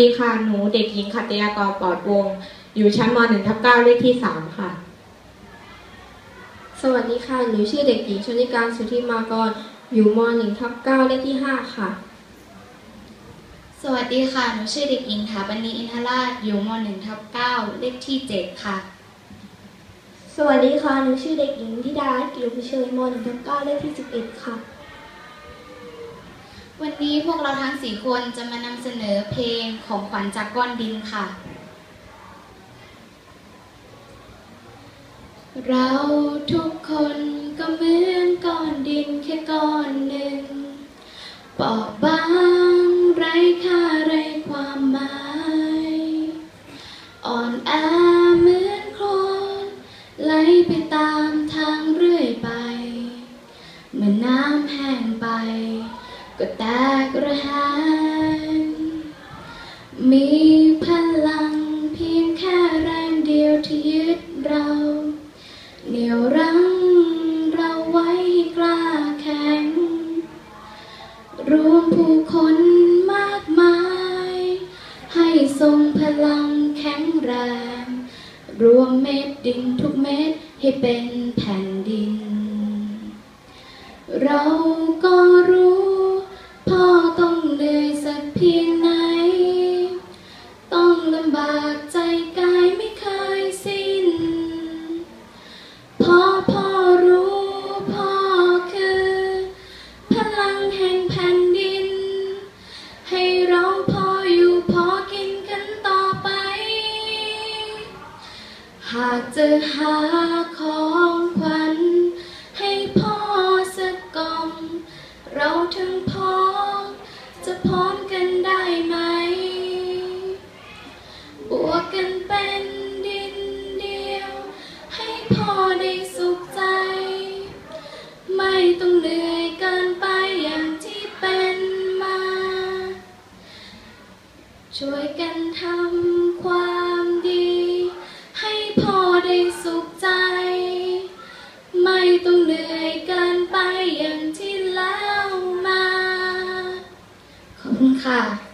สวัสดีค่ะ หนูเด็กหญิงขัตติยากรปลอดวง อยู่ชั้นม .1 ทับ9เลขที่ 3 ค่ะ สวัสดีค่ะ หนูชื่อเด็กหญิงชนิการสุธิมากร อยู่ม .1 ทับ9เลขที่ 5 ค่ะ สวัสดีค่ะ หนูชื่อเด็กหญิงถาปณีอินทราช อยู่ม .1 ทับ9เลขที่ 7 ค่ะ สวัสดีค่ะ หนูชื่อเด็กหญิงธิดากิโลพิเชยม .1 ทับ9เลขที่ 11 ค่ะ วันนี้พวกเราทั้งสี่คนจะมานำเสนอเพลงของขวัญจากก้อนดินค่ะ เราทุกคนก็เหมือนก้อนดินแค่ก้อนหนึ่ง เปราะบางไร้ค่าไร้ความหมาย ก็แตกระหายมีพลังเพียงแค่แรงเดียวที่ยึดเราเหนี่ยวรั้งเราไว้กล้าแข็ง รวมผู้คนมากมาย ให้ทรงพลังแข็งแรง รวมเม็ดดินทุกเม็ดให้เป็นแผ่นดิน เรา หากจะหาของขวัญให้พ่อสักกล่อง เราทั้งพ้องจะพร้อมกันได้ไหม บวกกันเป็นดินเดียว ให้พ่อได้สุขใจ ไม่ต้องเหนื่อยเกินไปอย่างที่เป็นมา ช่วยกันทำความดี ค่ะ